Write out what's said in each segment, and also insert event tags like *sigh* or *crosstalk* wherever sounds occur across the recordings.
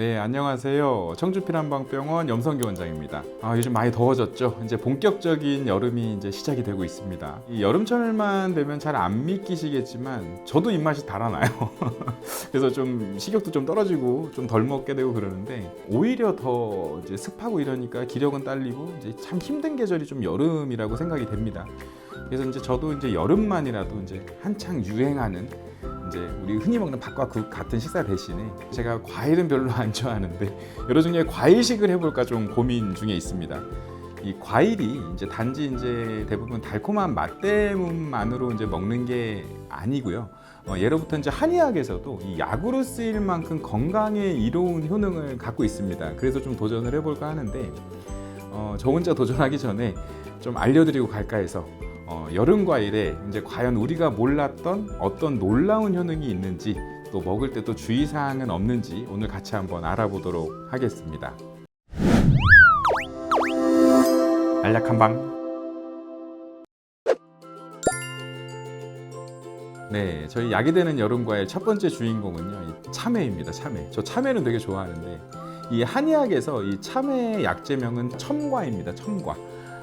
네, 안녕하세요. 청주피난방병원 염성기 원장입니다. 아, 요즘 많이 더워졌죠? 이제 본격적인 여름이 이제 시작이 되고 있습니다. 이 여름철만 되면 잘 안 믿기시겠지만 저도 입맛이 달아나요. *laughs* 그래서 좀 식욕도 좀 떨어지고 좀 덜 먹게 되고 그러는데 오히려 더 이제 습하고 이러니까 기력은 딸리고 이제 참 힘든 계절이 좀 여름이라고 생각이 됩니다. 그래서 이제 저도 이제 여름만이라도 이제 한창 유행하는 이제 우리 흔히 먹는 밥과 국 같은 식사 대신에 제가 과일은 별로 안 좋아하는데 여러 종류의 과일식을 해볼까 좀 고민 중에 있습니다. 이 과일이 이제 단지 이제 대부분 달콤한 맛 때문만으로 이제 먹는 게 아니고요. 어, 예로부터 이제 한의학에서도 이 약으로 쓰일 만큼 건강에 이로운 효능을 갖고 있습니다. 그래서 좀 도전을 해볼까 하는데 어, 저 혼자 도전하기 전에 좀 알려드리고 갈까 해서 어, 여름 과일에 이제 과연 우리가 몰랐던 어떤 놀라운 효능이 있는지 또 먹을 때 또 주의사항은 없는지 오늘 같이 한번 알아보도록 하겠습니다. 알약 한 방. 네, 저희 약이 되는 여름 과일 첫 번째 주인공은요, 이 참외입니다. 참외. 저 참외는 되게 좋아하는데 이 한의학에서 이 참외 약제명은 첨과입니다. 첨과.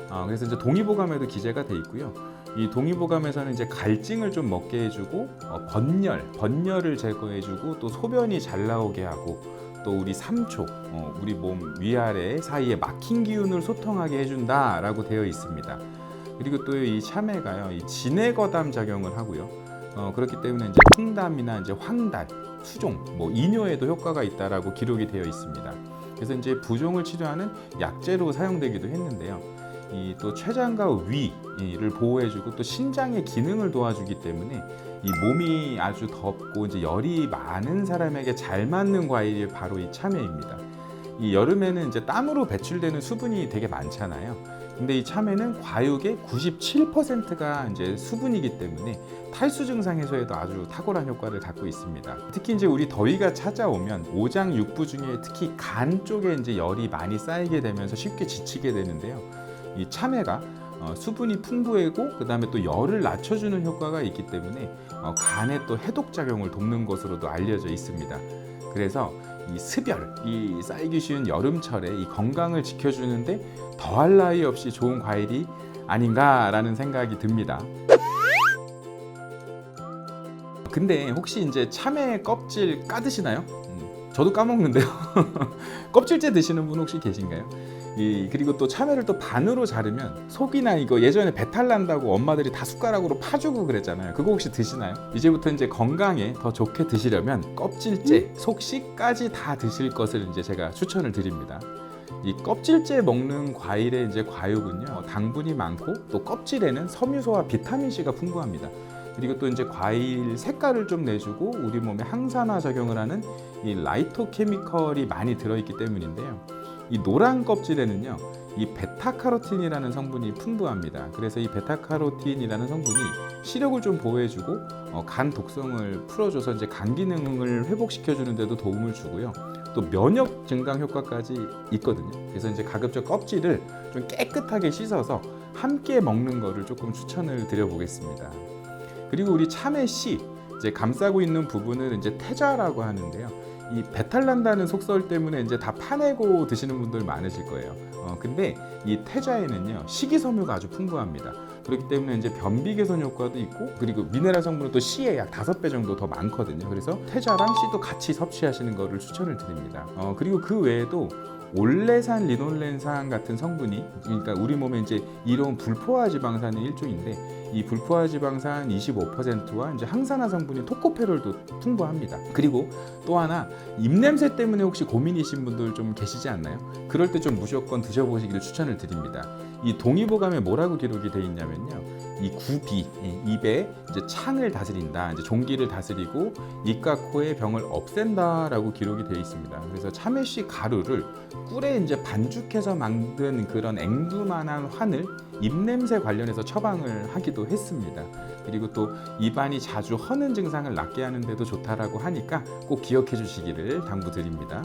어, 그래서 이제 동의보감에도 기재가 돼 있고요. 이 동의보감에서는 이제 갈증을 좀 먹게 해주고 어, 번열, 번열을 제거해주고 또 소변이 잘 나오게 하고 또 우리 삼초, 어, 우리 몸 위아래 사이에 막힌 기운을 소통하게 해준다라고 되어 있습니다. 그리고 또 이 참외가요, 이 진해거담 작용을 하고요. 어, 그렇기 때문에 이제 풍담이나 이제 황달, 수종, 뭐 이뇨에도 효과가 있다라고 기록이 되어 있습니다. 그래서 이제 부종을 치료하는 약제로 사용되기도 했는데요. 이 또 췌장과 위를 보호해주고 또 신장의 기능을 도와주기 때문에 이 몸이 아주 덥고 이제 열이 많은 사람에게 잘 맞는 과일이 바로 이 참외입니다. 이 여름에는 이제 땀으로 배출되는 수분이 되게 많잖아요. 근데 이 참외는 과육의 97%가 이제 수분이기 때문에 탈수 증상 해소에도 아주 탁월한 효과를 갖고 있습니다. 특히 이제 우리 더위가 찾아오면 오장 육부 중에 특히 간 쪽에 이제 열이 많이 쌓이게 되면서 쉽게 지치게 되는데요. 이 참외가 어, 수분이 풍부하고 그 다음에 또 열을 낮춰주는 효과가 있기 때문에 어, 간에 또 해독 작용을 돕는 것으로도 알려져 있습니다. 그래서 이 습열, 이 쌓이기 쉬운 여름철에 이 건강을 지켜주는데 더할 나위 없이 좋은 과일이 아닌가라는 생각이 듭니다. 근데 혹시 이제 참외 껍질 까드시나요? 음, 저도 까먹는데요. *laughs* 껍질째 드시는 분 혹시 계신가요? 이 그리고 또 참외를 또 반으로 자르면 속이나 이거 예전에 배탈 난다고 엄마들이 다 숟가락으로 파주고 그랬잖아요. 그거 혹시 드시나요? 이제부터 이제 건강에 더 좋게 드시려면 껍질째, 속씨까지 다 드실 것을 이제 제가 추천을 드립니다. 이 껍질째 먹는 과일의 이제 과육은요 당분이 많고 또 껍질에는 섬유소와 비타민 C가 풍부합니다. 그리고 또 이제 과일 색깔을 좀 내주고 우리 몸에 항산화 작용을 하는 이 라이토 케미컬이 많이 들어있기 때문인데요. 이 노란 껍질에는요, 이 베타카로틴이라는 성분이 풍부합니다. 그래서 이 베타카로틴이라는 성분이 시력을 좀 보호해주고 어, 간 독성을 풀어줘서 이제 간 기능을 회복시켜주는데도 도움을 주고요. 또 면역 증강 효과까지 있거든요. 그래서 이제 가급적 껍질을 좀 깨끗하게 씻어서 함께 먹는 거를 조금 추천을 드려보겠습니다. 그리고 우리 참외 씨 이제 감싸고 있는 부분을 이제 태자라고 하는데요. 이 배탈 난다는 속설 때문에 이제 다 파내고 드시는 분들 많으실 거예요. 어, 근데 이 태자에는요 식이섬유가 아주 풍부합니다. 그렇기 때문에 이제 변비 개선 효과도 있고 그리고 미네랄 성분은 또 C의 약 다섯 배 정도 더 많거든요. 그래서 태자랑 C도 같이 섭취하시는 거를 추천을 드립니다. 어, 그리고 그 외에도 올레산 리놀렌산 같은 성분이 그러니까 우리 몸에 이제 이로운 불포화 지방산의 일종인데 이 불포화 지방산 25%와 이제 항산화 성분인 토코페롤도 풍부합니다. 그리고 또 하나 입냄새 때문에 혹시 고민이신 분들 좀 계시지 않나요? 그럴 때 좀 무조건 드셔보시기를 추천을 드립니다. 이 동의보감에 뭐라고 기록이 돼 있냐면요. 이 구비 이 입에 이제 창을 다스린다, 이제 종기를 다스리고 입과 코의 병을 없앤다라고 기록이 되어 있습니다. 그래서 참외씨 가루를 꿀에 이제 반죽해서 만든 그런 앵두만한 환을 입냄새 관련해서 처방을 하기도 했습니다. 그리고 또 입안이 자주 허는 증상을 낫게 하는데도 좋다라고 하니까 꼭 기억해 주시기를 당부드립니다.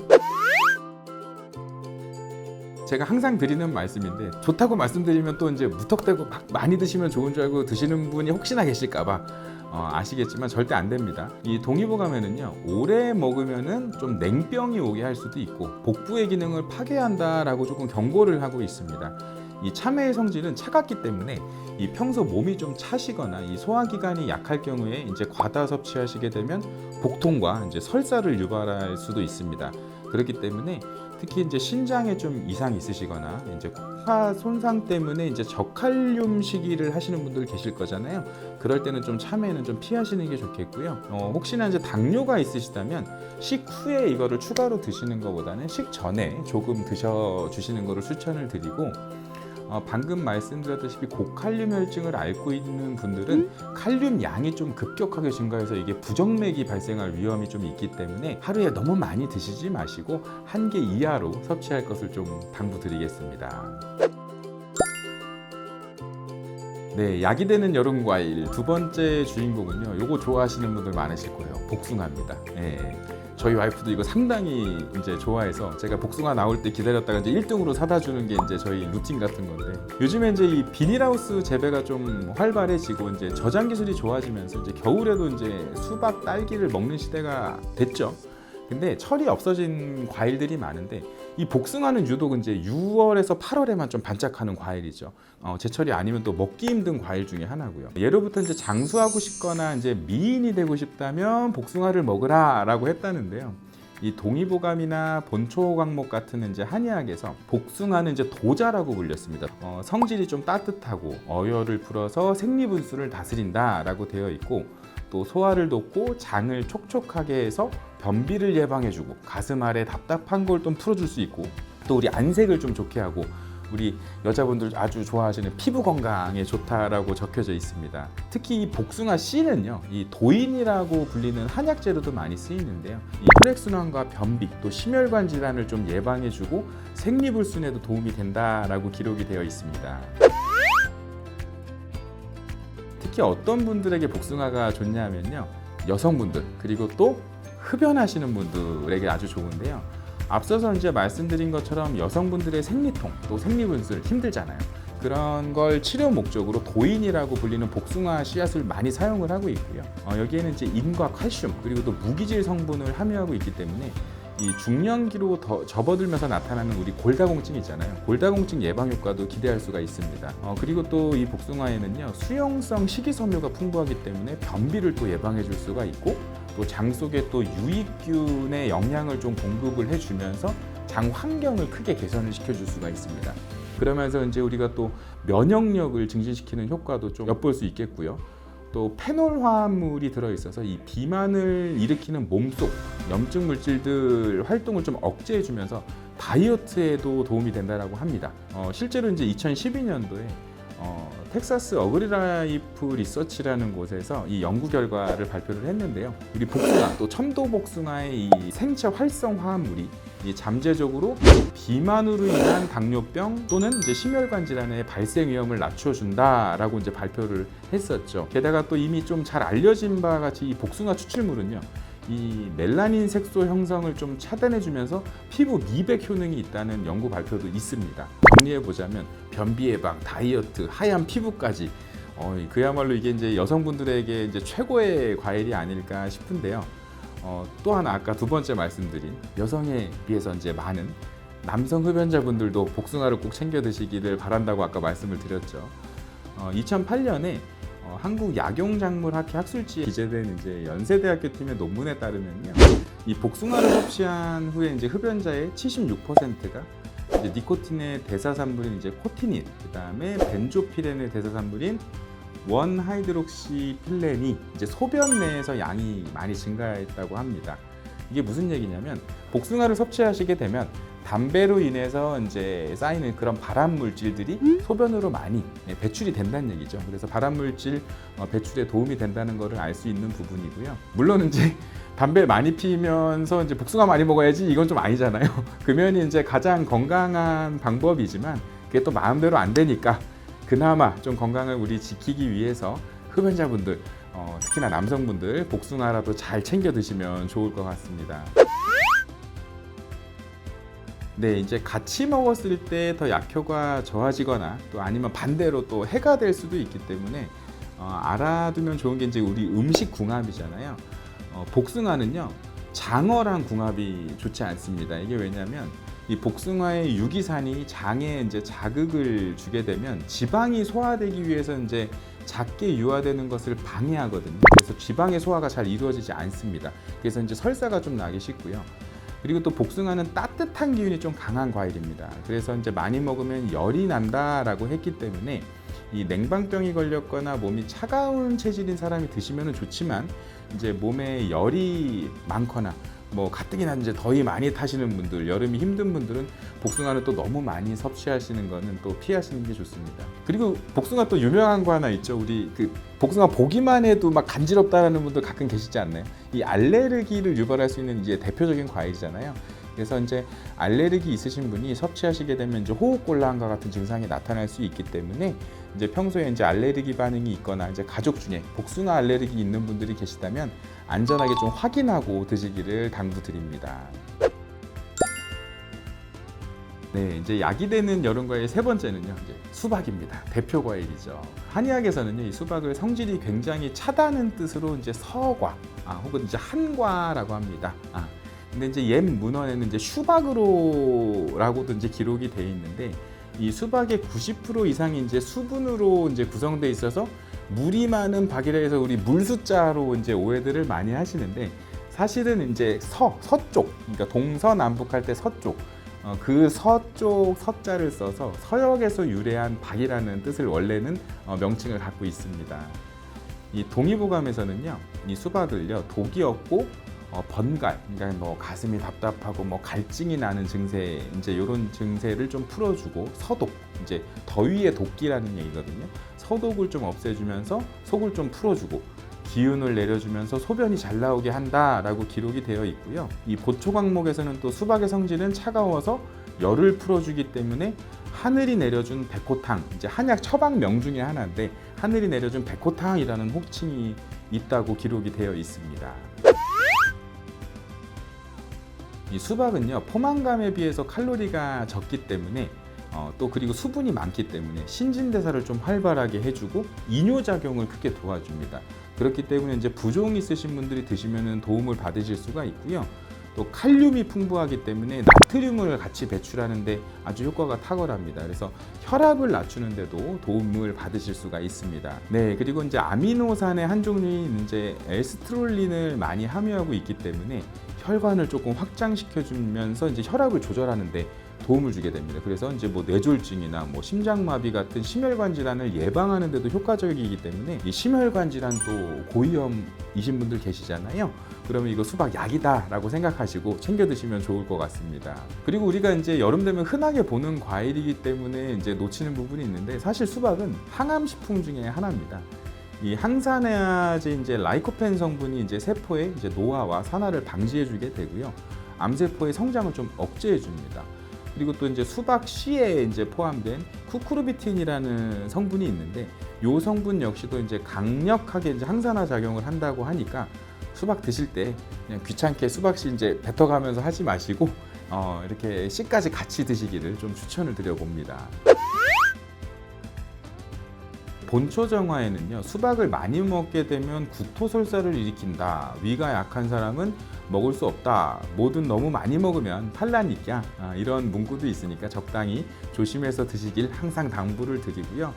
제가 항상 드리는 말씀인데 좋다고 말씀드리면 또 이제 무턱대고 막 많이 드시면 좋은 줄 알고 드시는 분이 혹시나 계실까봐 어, 아시겠지만 절대 안 됩니다. 이 동의보감에는요 오래 먹으면은 좀 냉병이 오게 할 수도 있고 복부의 기능을 파괴한다라고 조금 경고를 하고 있습니다. 이 참외의 성질은 차갑기 때문에 이 평소 몸이 좀 차시거나 이 소화 기관이 약할 경우에 이제 과다 섭취하시게 되면 복통과 이제 설사를 유발할 수도 있습니다. 그렇기 때문에 특히 이제 신장에 좀 이상이 있으시거나 이제 코파 손상 때문에 이제 저칼륨 식이를 하시는 분들 계실 거잖아요. 그럴 때는 좀 참외는 좀 피하시는 게 좋겠고요. 어, 혹시나 이제 당뇨가 있으시다면 식후에 이거를 추가로 드시는 것보다는 식전에 조금 드셔 주시는 거를 추천을 드리고 어, 방금 말씀드렸다시피 고칼륨 혈증을 앓고 있는 분들은 칼륨 양이 좀 급격하게 증가해서 이게 부정맥이 발생할 위험이 좀 있기 때문에 하루에 너무 많이 드시지 마시고 한 개 이하로 섭취할 것을 좀 당부드리겠습니다. 네, 약이 되는 여름 과일 두 번째 주인공은요. 요거 좋아하시는 분들 많으실 거예요. 복숭아입니다. 예. 저희 와이프도 이거 상당히 이제 좋아해서 제가 복숭아 나올 때 기다렸다가 이제 1등으로 사다 주는 게 이제 저희 루틴 같은 건데 요즘에 이제 이 비닐하우스 재배가 좀 활발해지고 이제 저장 기술이 좋아지면서 이제 겨울에도 이제 수박, 딸기를 먹는 시대가 됐죠. 근데 철이 없어진 과일들이 많은데 이 복숭아는 유독 이제 6월에서 8월에만 좀 반짝하는 과일이죠. 어, 제철이 아니면 또 먹기 힘든 과일 중에 하나고요. 예로부터 이제 장수하고 싶거나 이제 미인이 되고 싶다면 복숭아를 먹으라라고 했다는데요. 이 동의보감이나 본초광목 같은 이제 한의학에서 복숭아는 이제 도자라고 불렸습니다. 어, 성질이 좀 따뜻하고 어혈을 풀어서 생리분수를 다스린다라고 되어 있고 또 소화를 돕고 장을 촉촉하게 해서 변비를 예방해주고 가슴 아래 답답한 걸 좀 풀어줄 수 있고 또 우리 안색을 좀 좋게 하고 우리 여자분들 아주 좋아하시는 피부 건강에 좋다라고 적혀져 있습니다. 특히 이 복숭아 씨는요, 이 도인이라고 불리는 한약재로도 많이 쓰이는데요. 이 혈액순환과 변비 또 심혈관 질환을 좀 예방해주고 생리불순에도 도움이 된다라고 기록이 되어 있습니다. 특히 어떤 분들에게 복숭아가 좋냐면요, 여성분들 그리고 또 흡연하시는 분들에게 아주 좋은데요. 앞서서 이제 말씀드린 것처럼 여성분들의 생리통 또 생리분술 힘들잖아요. 그런 걸 치료 목적으로 도인이라고 불리는 복숭아 씨앗을 많이 사용을 하고 있고요. 어, 여기에는 이제 인과 칼슘 그리고 또 무기질 성분을 함유하고 있기 때문에 이 중년기로 더 접어들면서 나타나는 우리 골다공증 있잖아요. 골다공증 예방 효과도 기대할 수가 있습니다. 어, 그리고 또 이 복숭아에는요 수용성 식이섬유가 풍부하기 때문에 변비를 또 예방해 줄 수가 있고 또 장 속에 또 유익균의 영양을 좀 공급을 해주면서 장 환경을 크게 개선을 시켜줄 수가 있습니다. 그러면서 이제 우리가 또 면역력을 증진시키는 효과도 좀 엿볼 수 있겠고요. 또 페놀 화합물이 들어 있어서 이 비만을 일으키는 몸속 염증 물질들 활동을 좀 억제해 주면서 다이어트에도 도움이 된다라고 합니다. 어, 실제로 이제 2012년도에 어, 텍사스 어그리라이프 리서치라는 곳에서 이 연구 결과를 발표를 했는데요. 우리 복숭아 또 첨도 복숭아의 이 생체 활성 화합물이 이 잠재적으로 비만으로 인한 당뇨병 또는 이제 심혈관 질환의 발생 위험을 낮춰준다라고 이제 발표를 했었죠. 게다가 또 이미 좀 잘 알려진 바와 같이 이 복숭아 추출물은요. 이 멜라닌 색소 형성을 좀 차단해주면서 피부 미백 효능이 있다는 연구 발표도 있습니다. 정리해 보자면 변비 예방, 다이어트, 하얀 피부까지 어, 그야말로 이게 이제 여성분들에게 이제 최고의 과일이 아닐까 싶은데요. 어, 또 하나 아까 두 번째 말씀드린 여성에 비해서 이제 많은 남성 흡연자분들도 복숭아를 꼭 챙겨 드시기를 바란다고 아까 말씀을 드렸죠. 어, 2008년에 어, 한국 약용작물학회 학술지에 기재된 이제 연세대학교 팀의 논문에 따르면요, 이 복숭아를 섭취한 후에 이제 흡연자의 76%가 이제 니코틴의 대사산물인 이제 코티닌, 그 다음에 벤조피렌의 대사산물인 원 하이드록시 필렌이 이제 소변 내에서 양이 많이 증가했다고 합니다. 이게 무슨 얘기냐면 복숭아를 섭취하시게 되면 담배로 인해서 이제 쌓이는 그런 발암 물질들이 소변으로 많이 예, 배출이 된다는 얘기죠. 그래서 발암 물질 어, 배출에 도움이 된다는 것을 알 수 있는 부분이고요. 물론 이제 담배 많이 피면서 이제 복숭아 많이 먹어야지 이건 좀 아니잖아요. *laughs* 금연이 이제 가장 건강한 방법이지만 그게 또 마음대로 안 되니까 그나마 좀 건강을 우리 지키기 위해서 흡연자분들 어, 특히나 남성분들 복숭아라도 잘 챙겨 드시면 좋을 것 같습니다. 네, 이제 같이 먹었을 때 더 약효가 좋아지거나 또 아니면 반대로 또 해가 될 수도 있기 때문에 어, 알아두면 좋은 게 이제 우리 음식 궁합이잖아요. 어, 복숭아는요 장어랑 궁합이 좋지 않습니다. 이게 왜냐하면 이 복숭아의 유기산이 장에 이제 자극을 주게 되면 지방이 소화되기 위해서 이제 작게 유화되는 것을 방해하거든요. 그래서 지방의 소화가 잘 이루어지지 않습니다. 그래서 이제 설사가 좀 나기 쉽고요. 그리고 또 복숭아는 따뜻한 기운이 좀 강한 과일입니다. 그래서 이제 많이 먹으면 열이 난다라고 했기 때문에 이 냉방병이 걸렸거나 몸이 차가운 체질인 사람이 드시면 좋지만 이제 몸에 열이 많거나 뭐 가뜩이나 이제 더위 많이 타시는 분들 여름이 힘든 분들은 복숭아를 또 너무 많이 섭취하시는 거는 또 피하시는 게 좋습니다. 그리고 복숭아 또 유명한 거 하나 있죠. 우리 그 복숭아 보기만 해도 막 간지럽다라는 분들 가끔 계시지 않나요? 이 알레르기를 유발할 수 있는 이제 대표적인 과일이잖아요. 그래서 이제 알레르기 있으신 분이 섭취하시게 되면 이제 호흡곤란과 같은 증상이 나타날 수 있기 때문에 이제 평소에 이제 알레르기 반응이 있거나 이제 가족 중에 복숭아 알레르기 있는 분들이 계시다면 안전하게 좀 확인하고 드시기를 당부드립니다. 네, 이제 약이 되는 여름 과일 세 번째는요. 이제 수박입니다. 대표 과일이죠. 한의학에서는요, 이 수박을 성질이 굉장히 차다는 뜻으로 이제 서과 아, 혹은 이제 한과라고 합니다. 아, 근데 이제 옛 문헌에는 이제 슈박으로라고도 이제 기록이 돼 있는데 이 수박의 90% 이상이 이제 수분으로 이제 구성돼 있어서 물이 많은 박이라 해서 우리 물 숫자로 이제 오해들을 많이 하시는데 사실은 이제 서 서쪽 그러니까 동서남북 할 때 서쪽 어, 그 서쪽 서자를 써서 서역에서 유래한 박이라는 뜻을 원래는 어, 명칭을 갖고 있습니다. 이 동의보감에서는요, 이 수박을요 독이 없고 어, 번갈, 그러니까 뭐 가슴이 답답하고 뭐 갈증이 나는 증세, 이제 이런 증세를 좀 풀어주고 서독, 이제 더위의 독기라는 얘기거든요. 서독을 좀 없애주면서 속을 좀 풀어주고 기운을 내려주면서 소변이 잘 나오게 한다라고 기록이 되어 있고요. 이 보초 강목에서는 또 수박의 성질은 차가워서 열을 풀어주기 때문에 하늘이 내려준 백호탕, 이제 한약 처방 명 중에 하나인데 하늘이 내려준 백호탕이라는 호칭이 있다고 기록이 되어 있습니다. 이 수박은요 포만감에 비해서 칼로리가 적기 때문에 어, 또 그리고 수분이 많기 때문에 신진대사를 좀 활발하게 해주고 이뇨 작용을 크게 도와줍니다. 그렇기 때문에 이제 부종 있으신 분들이 드시면 도움을 받으실 수가 있고요. 또 칼륨이 풍부하기 때문에 나트륨을 같이 배출하는데 아주 효과가 탁월합니다. 그래서 혈압을 낮추는데도 도움을 받으실 수가 있습니다. 네, 그리고 이제 아미노산의 한 종류인 이제 에스트롤린을 많이 함유하고 있기 때문에 혈관을 조금 확장시켜 주면서 이제 혈압을 조절하는데 도움을 주게 됩니다. 그래서 이제 뭐 뇌졸중이나 뭐 심장마비 같은 심혈관 질환을 예방하는 데도 효과적이기 때문에 이 심혈관 질환도 고위험이신 분들 계시잖아요. 그러면 이거 수박 약이다라고 생각하시고 챙겨 드시면 좋을 것 같습니다. 그리고 우리가 이제 여름 되면 흔하게 보는 과일이기 때문에 이제 놓치는 부분이 있는데 사실 수박은 항암 식품 중에 하나입니다. 이 항산화제 이제 라이코펜 성분이 이제 세포의 이제 노화와 산화를 방지해 주게 되고요. 암세포의 성장을 좀 억제해 줍니다. 그리고 또 이제 수박 씨에 이제 포함된 쿠쿠르비틴이라는 성분이 있는데 이 성분 역시도 이제 강력하게 이제 항산화 작용을 한다고 하니까 수박 드실 때 그냥 귀찮게 수박 씨 이제 뱉어가면서 하지 마시고 어, 이렇게 씨까지 같이 드시기를 좀 추천을 드려봅니다. 본초정화에는요 수박을 많이 먹게 되면 구토설사를 일으킨다. 위가 약한 사람은 먹을 수 없다. 뭐든 너무 많이 먹으면 탈라니까. 아, 이런 문구도 있으니까 적당히 조심해서 드시길 항상 당부를 드리고요.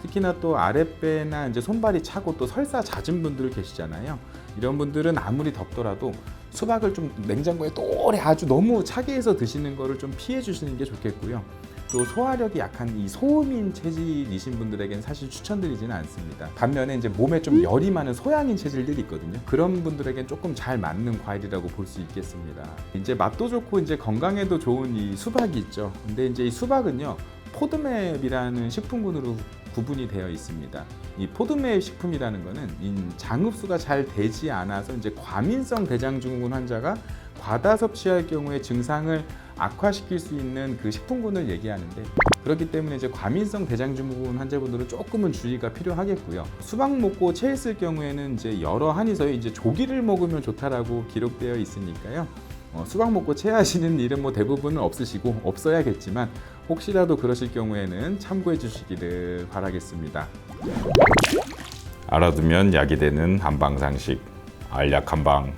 특히나 또 아랫배나 이제 손발이 차고 또 설사 잦은 분들 계시잖아요. 이런 분들은 아무리 덥더라도 수박을 좀 냉장고에 오래 아주 너무 차게 해서 드시는 거를 좀 피해 주시는 게 좋겠고요 또 소화력이 약한 이 소음인 체질이신 분들에게는 사실 추천드리지는 않습니다. 반면에 이제 몸에 좀 열이 많은 소양인 체질들이 있거든요. 그런 분들에겐 조금 잘 맞는 과일이라고 볼 수 있겠습니다. 이제 맛도 좋고 이제 건강에도 좋은 이 수박이 있죠. 근데 이제 이 수박은요. 포드맵이라는 식품군으로 구분이 되어 있습니다. 이 포드맵 식품이라는 것은 장 흡수가 잘 되지 않아서 이제 과민성 대장증후군 환자가 과다 섭취할 경우에 증상을 악화시킬 수 있는 그 식품군을 얘기하는데 그렇기 때문에 이제 과민성 대장증후군 환자분들은 조금은 주의가 필요하겠고요. 수박 먹고 체했을 경우에는 이제 여러 한의서에 이제 조기를 먹으면 좋다라고 기록되어 있으니까요. 어, 수박 먹고 체하시는 일은 뭐 대부분은 없으시고 없어야겠지만 혹시라도 그러실 경우에는 참고해 주시기를 바라겠습니다. 알아두면 약이 되는 한방상식 알약 한방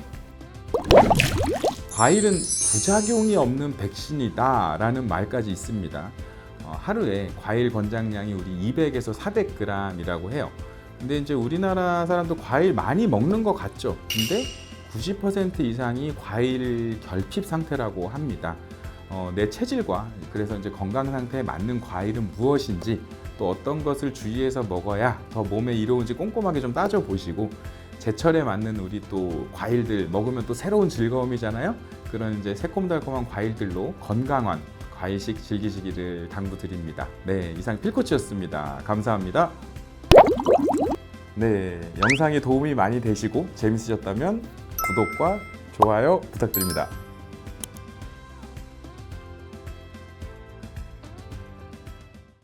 과일은 부작용이 없는 백신이다라는 말까지 있습니다. 어, 하루에 과일 권장량이 우리 200에서 400g이라고 해요. 근데 이제 우리나라 사람도 과일 많이 먹는 것 같죠. 근데 90% 이상이 과일 결핍 상태라고 합니다. 어, 내 체질과 그래서 이제 건강 상태에 맞는 과일은 무엇인지 또 어떤 것을 주의해서 먹어야 더 몸에 이로운지 꼼꼼하게 좀 따져 보시고 제철에 맞는 우리 또 과일들 먹으면 또 새로운 즐거움이잖아요. 그런 이제 새콤달콤한 과일들로 건강한 과일식 즐기시기를 당부드립니다. 네, 이상 필코치였습니다. 감사합니다. 네, 영상이 도움이 많이 되시고 재밌으셨다면 구독과 좋아요 부탁드립니다.